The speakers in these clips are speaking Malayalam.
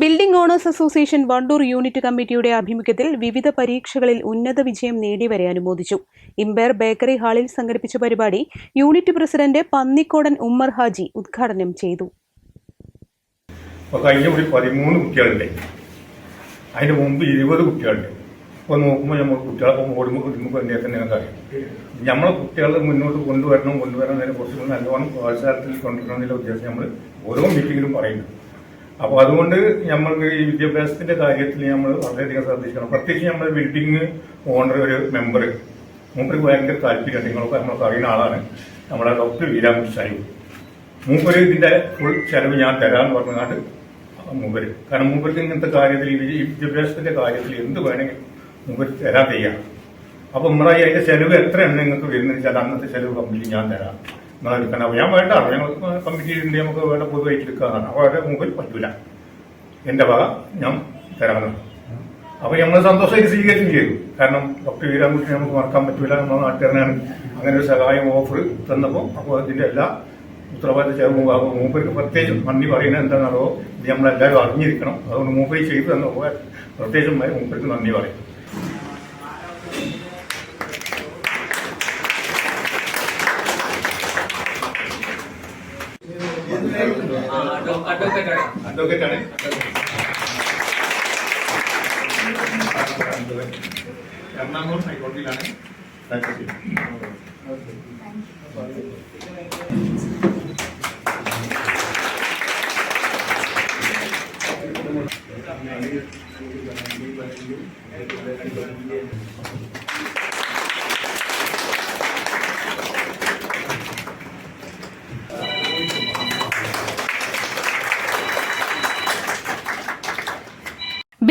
Building owners association Wandoor unit കമ്മിറ്റിയുടെ ആഭിമുഖ്യത്തിൽ വിവിധ പരീക്ഷകളിൽ ഉന്നത വിജയം നേടിയവരെ അനുമോദിച്ചു. ഇമ്പയർ ബേക്കറി ഹാളിൽ സംഘടിപ്പിച്ച പരിപാടി യൂണിറ്റ് പ്രസിഡന്റ് പന്നിക്കോടൻ ഉമ്മർ ഹാജി ഉദ്ഘാടനം ചെയ്തു. കഴിഞ്ഞ ഒരു കുട്ടികളുണ്ട്. അതിന് മുമ്പ് ഇരുപത് കുട്ടികളുണ്ട്. അപ്പോൾ നോക്കുമ്പോൾ നമ്മൾ കുട്ടികളെ ഓടുമ്പോൾ കുടുംബം തന്നെ ഞങ്ങൾക്കറിയാം നമ്മളെ കുട്ടികളെ മുന്നോട്ട് കൊണ്ടുവരണം കൊണ്ടുവരണം അതിനെ കുറച്ചുകൂടി നല്ലോണം പ്രോത്സാഹനത്തിൽ കൊണ്ടുവരണം എന്നുള്ള ഉദ്ദേശം നമ്മൾ ഓരോ മീറ്റിങ്ങിലും പറയുന്നു അപ്പോൾ അതുകൊണ്ട് നമ്മൾക്ക് ഈ വിദ്യാഭ്യാസത്തിന്റെ കാര്യത്തിൽ നമ്മൾ വളരെയധികം ശ്രദ്ധിക്കണം. പ്രത്യേകിച്ച് നമ്മൾ ബിൽഡിംഗ് ഓണർ ഒരു മെമ്പർ മൂപ്പർക്ക് ഭയങ്കര താല്പര്യമുണ്ട് നിങ്ങളൊക്കെ നമ്മളൊക്കെ അറിയുന്ന ആളാണ്. നമ്മുടെ ഡോക്ടർ വീരാമുഷ് സാഹിബ് മൂപ്പര് ഇതിന്റെ ഫുൾ ചെലവ് ഞാൻ തരാന്ന് പറഞ്ഞാണ്ട് മൂപ്പര്. കാരണം മൂപ്പർക്ക് ഇങ്ങനത്തെ കാര്യത്തിൽ വിദ്യാഭ്യാസത്തിന്റെ കാര്യത്തിൽ എന്ത് വേണമെങ്കിലും മൂപ്പര് തരാൻ തയ്യാറാണ്. അപ്പൊ നമ്മളെ അതിന്റെ ചെലവ് എത്ര എണ്ണം നിങ്ങൾക്ക് വരുന്നത്? വെച്ചാൽ അന്നത്തെ ചെലവ് കമ്പനി ഞാൻ തരാം. നിങ്ങൾ എടുക്കണം ഞാൻ വേണ്ട. ഞങ്ങൾ കമ്മിറ്റി ഉണ്ട്. നമുക്ക് വേണ്ട പൊതുവായിട്ട് എടുക്കാന്നാണ് അപ്പൊ അവരുടെ മുമ്പിൽ പറ്റൂല. എന്റെ വക ഞാൻ തരാമെന്ന്. അപ്പൊ നമ്മൾ സന്തോഷമായിട്ട് സ്വീകരിച്ചും ചെയ്തു. കാരണം ഡോക്ടർ വീരാമുട്ടി നമുക്ക് മറക്കാൻ പറ്റൂല. നമ്മൾ നാട്ടുകാരനാണ്. അങ്ങനെ ഒരു സഹായം ഓഫർ തന്നപ്പോൾ അപ്പോൾ അതിന്റെ എല്ലാ ഉത്തരവാദിത്ത ചേർന്ന് മൂപ്പർക്ക് പ്രത്യേകിച്ചും നന്ദി പറയുന്നത് എന്താണെന്നോ ഇത് നമ്മളെല്ലാവരും അറിഞ്ഞിരിക്കണം. അതുകൊണ്ട് മൂപ്പര് ചെയ്തു തന്ന. പ്രത്യേകിച്ചും മൂപ്പർക്ക് നന്ദി പറയും. അഡ്വക്കേറ്റ് ആണ് എറണാകുളം ഹൈക്കോടതിയിലാണ് പ്രാക്ടീസ് ചെയ്യുന്നത്.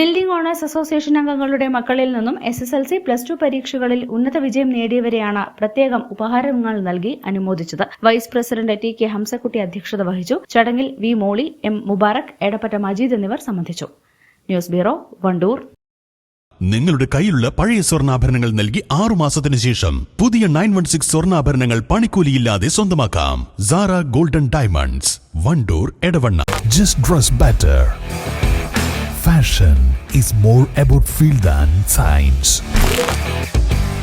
ബിൽഡിംഗ് ഓണേഴ്സ് അസോസിയേഷൻ അംഗങ്ങളുടെ മക്കളിൽ നിന്നും S S L C plus two പരീക്ഷകളിൽ ഉന്നത വിജയം നേടിയവരെയാണ് പ്രത്യേകം ഉപഹാരങ്ങൾ നൽകി അനുമോദിച്ചത്. Vice president T K Hamsakutty അധ്യക്ഷത വഹിച്ചു. ചടങ്ങിൽ വി മോളി എം മുബാറക് എടപ്പറ്റ മജീദ് എന്നിവർ സംബന്ധിച്ചു. News bureau Wandoor. നിങ്ങളുടെ കയ്യിലുള്ള പഴയ സ്വർണാഭരണങ്ങൾ നൽകി ആറു മാസത്തിന് ശേഷം പുതിയ നയൻ വൺ സിക്സ് സ്വർണാഭരണങ്ങൾ പണിക്കൂലിയില്ലാതെ സ്വന്തമാക്കാം. Sara golden diamonds Wandoor Edavanna. Just dress better Fashion. Is more about feel than science.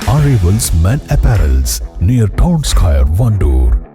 Arrivals Men Apparels near Town Square, Vandoor.